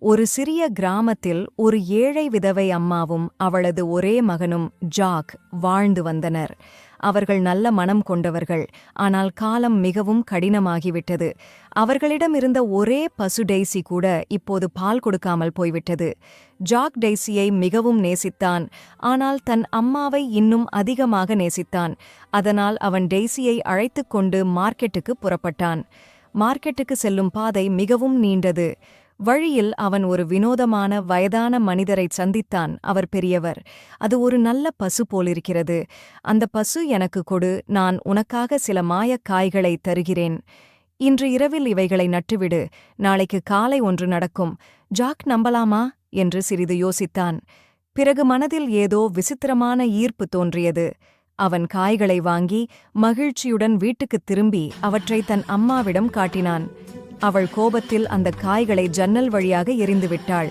ஒரு சிறிய கிராமத்தில் ஒரு ஏழை விதவை அம்மாவும் அவளது ஒரே மகனும் ஜாக் வாழ்ந்து வந்தனர். அவர்கள் நல்ல மனம் கொண்டவர்கள். ஆனால் காலம் மிகவும் கடினமாகிவிட்டது. அவர்களிடம் இருந்த ஒரே பசு டெய்சி கூட இப்போது பால் கொடுக்காமல் போய்விட்டது. ஜாக் டெய்சியை மிகவும் நேசித்தான். ஆனால் தன் அம்மாவை இன்னும் அதிகமாக நேசித்தான். அதனால் அவன் டெய்சியை அழைத்துக் கொண்டு மார்க்கெட்டுக்கு புறப்பட்டான். மார்க்கெட்டுக்கு செல்லும் பாதை மிகவும் நீண்டது. வழியில் அவன் ஒரு வினோதமான வயதான மனிதரைச் சந்தித்தான் அவர் பெரியவர். அது ஒரு நல்ல பசு போலிருக்கிறது. அந்த பசு எனக்கு கொடு நான் உனக்காக சில மாயக் காய்களை தருகிறேன். இன்று இரவில் இவைகளை நட்டுவிடு நாளைக்கு காலை ஒன்று நடக்கும். ஜாக் நம்பலாமா? என்று சிறிது யோசித்தான். பிறகு மனதில் ஏதோ விசித்திரமான ஈர்ப்பு தோன்றியது. அவன் காய்களை வாங்கி மகிழ்ச்சியுடன் வீட்டுக்குத் திரும்பி அவற்றை தன் அம்மாவிடம் காட்டினான். அவள் கோபத்தில் அந்த காய்களை ஜன்னல் வழியாக எறிந்துவிட்டாள்.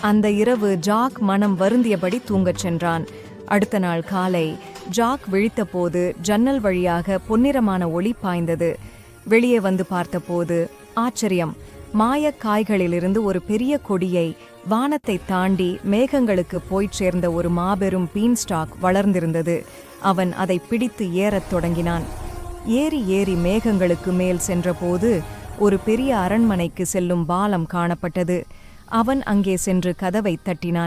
அந்த இரவு ஜாக் மனம் வருந்தியபடி தூங்கச் சென்றான். அடுத்த நாள் காலை ஜாக் விழித்தபோது ஜன்னல் வழியாக பொன்னிறமான ஒளி பாய்ந்தது. வெளியே வந்து பார்த்தபோது ஆச்சரியம்! மாயக் காய்களிலிருந்து ஒரு பெரிய கொடியை வானத்தை தாண்டி மேகங்களுக்கு போய்ச் சேர்ந்த ஒரு மாபெரும் பீன்ஸ்டாக் வளர்ந்திருந்தது. அவன் அதை பிடித்து ஏறத் தொடங்கினான். ஏறி ஏறி மேகங்களுக்கு மேல் சென்றபோது ஒரு பெரிய அரண்மனைக்கு செல்லும் பாலம் காணப்பட்டது. அவன் அங்கே சென்று கதவை தட்டினான்.